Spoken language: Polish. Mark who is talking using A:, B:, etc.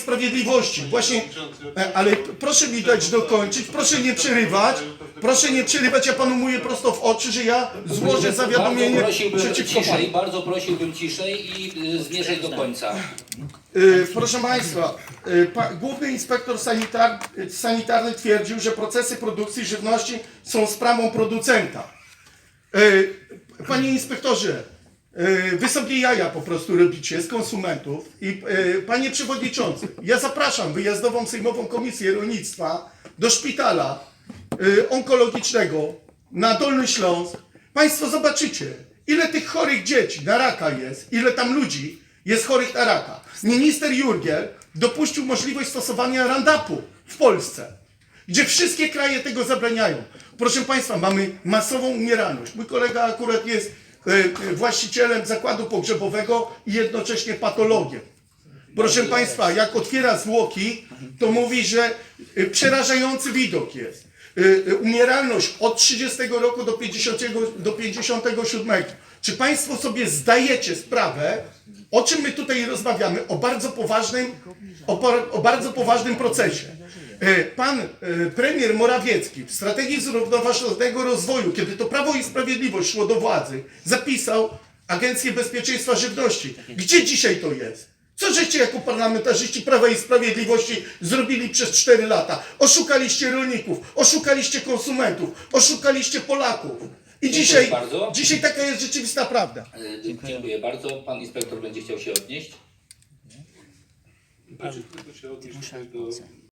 A: Sprawiedliwości. Właśnie, e, ale proszę mi dać dokończyć, proszę nie przerywać, proszę nie przerywać, ja panu mówię prosto w oczy, że ja złożę zawiadomienie
B: Bardzo prosiłbym
A: przeciwko
B: ciszej,
A: panu.
B: bardzo prosiłbym ciszej i y, zmierzać do końca.
A: Y, Proszę Państwa, y, pa, główny inspektor sanitar, y, sanitarny twierdził, że procesy produkcji żywności są sprawą producenta. Y, Panie inspektorze, y, wy sobie jaja po prostu robicie z konsumentów i y, panie przewodniczący, ja zapraszam wyjazdową sejmową komisję rolnictwa do szpitala y, onkologicznego na Dolny Śląsk. Państwo zobaczycie, ile tych chorych dzieci na raka jest, ile tam ludzi jest chorych na raka. Minister Jurgiel dopuścił możliwość stosowania randapu w Polsce gdzie wszystkie kraje tego zabraniają. Proszę Państwa, mamy masową umieralność. Mój kolega akurat jest e, e, właścicielem zakładu pogrzebowego i jednocześnie patologiem. Proszę Państwa, jak otwiera zwłoki, to mówi, że e, przerażający widok jest. E, e, Umieralność od 30 roku do 50, do 57. Czy Państwo sobie zdajecie sprawę, o czym my tutaj rozmawiamy? O bardzo poważnym, o, o bardzo poważnym procesie. E, Pan e, premier Morawiecki w strategii zrównoważonego rozwoju, kiedy to Prawo i Sprawiedliwość szło do władzy, zapisał Agencję Bezpieczeństwa Żywności. Gdzie dzisiaj to jest? Co żeście jako parlamentarzyści Prawa i Sprawiedliwości zrobili przez 4 lata? Oszukaliście rolników, oszukaliście konsumentów, oszukaliście Polaków. I dzisiaj,
B: bardzo.
A: dzisiaj taka jest rzeczywista prawda.
B: Y, Dziękuję bardzo. Pan inspektor będzie chciał się odnieść.
C: Znaczy, się odnieść do